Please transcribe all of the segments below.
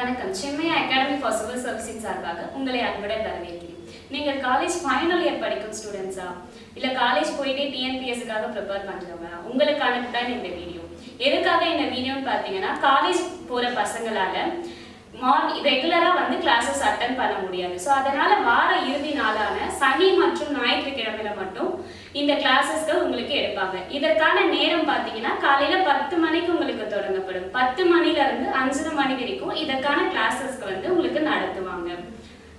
வணக்கம். Chennai academy for civil சர்வீஸின் சார்பாக உங்களை அன்புடன் வரவேற்கிறேன். நீங்கள் காலேஜ் ஃபைனல் இயர் படிக்கும் ஸ்டூடெண்ட்ஸா இல்லை காலேஜ் போயிட்டே டிஎன்பிஎஸ்க்காக ப்ரிப்பேர் பண்ணுறவங்க உங்களுக்கான தான் இந்த வீடியோ எதுக்காக இந்த வீடியோன்னு பார்த்தீங்கன்னா காலேஜ் போகிற பசங்களால் மார்னிங் ரெகுலராக வந்து கிளாஸஸ் அட்டன் பண்ண முடியாது. ஸோ அதனால் வார இறுதி நாளான சனி மற்றும் ஞாயிற்றுக்கிழமையில மட்டும் இந்த கிளாஸஸ்கள் உங்களுக்கு எடுப்பாங்க. இதற்கான நேரம் பார்த்தீங்கன்னா காலையில் பத்து மணிக்கு உங்களுக்கு தொடங்கப்படும். பத்து மணிலேருந்து அஞ்சு மணி வரைக்கும் இதற்கான கிளாஸஸ்க்கு வந்து உங்களுக்கு நடத்துவாங்க.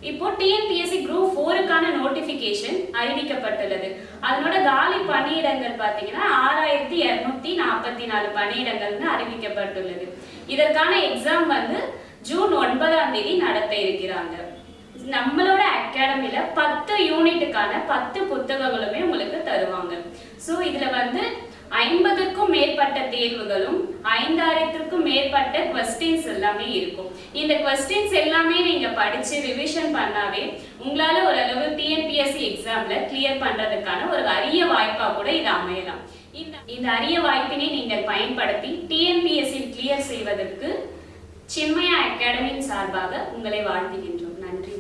இப்போ டிஎன்பிஎஸ்சி குரூப் ஃபோருக்கான நோட்டிஃபிகேஷன் அறிவிக்கப்பட்டுள்ளது. அதனோட காலி பணியிடங்கள் பார்த்தீங்கன்னா ஆறாயிரத்தி இரநூத்தி நாற்பத்தி நாலு பணியிடங்கள்னு அறிவிக்கப்பட்டுள்ளது. இதற்கான எக்ஸாம் வந்து ஜூன் ஒன்பதாம் தேதி நடத்த இருக்கிறாங்க. நம்மளோட அகாடமியில பத்து யூனிட்டுக்கான பத்து புத்தகங்களுமே உங்களுக்கு தருவாங்க. ஸோ இதுல வந்து ஐம்பதுக்கும் மேற்பட்ட தேர்வுகளும் ஐந்தாயிரத்திற்கும் மேற்பட்ட கொஸ்டின்ஸ் எல்லாமே இருக்கும். இந்த கொஸ்டின்ஸ் எல்லாமே நீங்க படிச்சு ரிவிஷன் பண்ணாவே உங்களால ஓரளவு டிஎன்பிஎஸ்சி எக்ஸாம்ல கிளியர் பண்றதுக்கான ஒரு அரிய வாய்ப்பா கூட இது அமையலாம். இந்த இந்த அரிய வாய்ப்பினை நீங்கள் பயன்படுத்தி டிஎன்பிஎஸ்சி கிளியர் செய்வதற்கு சின்மயா அகாடமியின் சார்பாக உங்களை வாழ்த்துகின்றோம். நன்றி